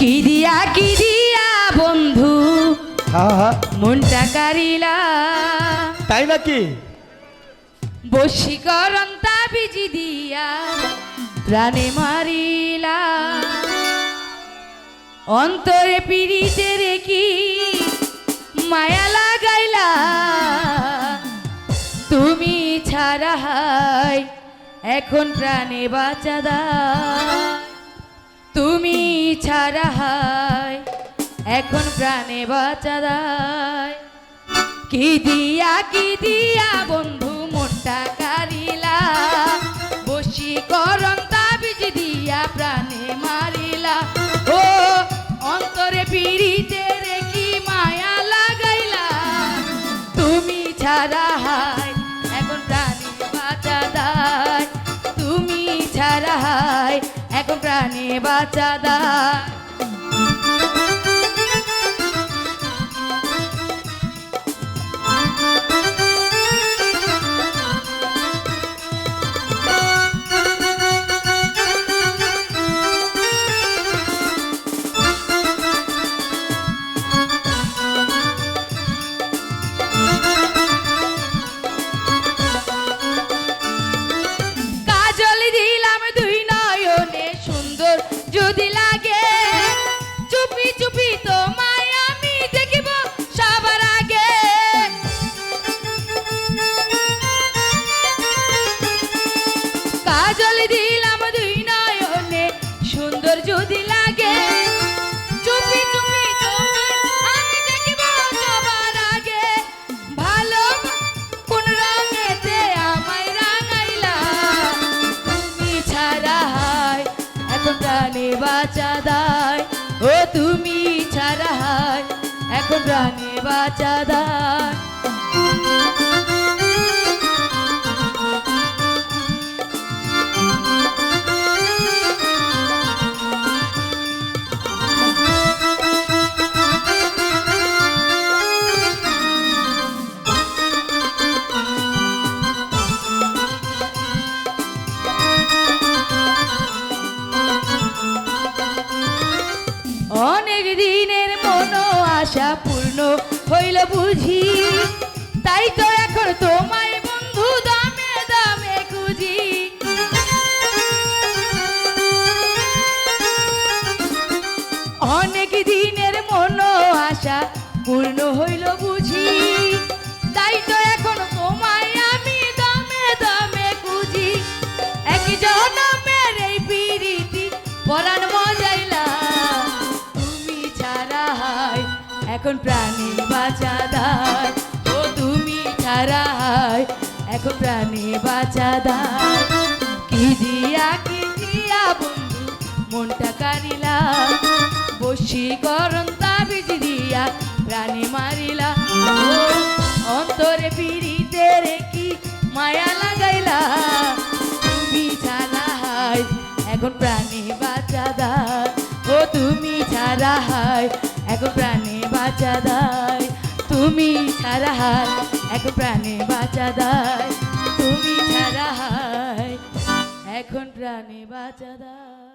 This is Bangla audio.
কি দিয়া কি দিয়া বন্ধু? মনটা কারিলা। তাই নাকি? বশীকরণ তাবিজি দিয়া প্রাণে মারিলা। অন্তরে পিড়িতে রেখি মায়া লাগাইলা। তুমি ছাড়া হাই এখন প্রাণে বাঁচা তুমি ছাড়া হয়, এখন প্রাণে বাঁচা দায়। কি দিয়া কি দিয়া, বন্ধু, মনটা কারিলা। বসি করন তাবিজ দিয়া প্রাণে মারিলা। ও, অন্তরে পিড়িতে রেখি মায়া লাগাইলা? তুমি ছাড়া বাঁচা সুন্দর যদি লাগে। ভালো তুমি ছাড়া বাঁচা দায়। ও তুমি ছাড়া এখন বাঁচা দায়। আশা পূর্ণ হইল বুঝি। তাই তো এখন তোমায় বন্ধু দামে দামে খুঁজি। অনেক দিনের মন আশা পূর্ণ হইল বুঝি। তাই তো এখন তোমায় আমি দামে দামে খুঁজি। এক জনমের এই পিরিতি পরাণ মজাইলা তুমি ছাড়া এখন প্রাণী বাঁচা দায় ও তুমি ছাড়া হাই এখন প্রাণী বাঁচা দায় কি দিয়া কি দিয়া, বন্ধু, মনটা কারিলা বশীকরণ তাবিজ দিয়া, প্রাণী মারিলা। অন্তরে পিড়িতে রেখি, মায়া লাগাইলা। তুমি ছাড়া হাই এখন প্রাণী বাঁচা দায় ও তুমি ছাড়া হাই এখন প্রাণে বাঁচা দায়। তুমি ছাড়া হায় এখন প্রাণে বাঁচা দায়। তুমি ছাড়া হায় এখন প্রাণে বাঁচা দায়।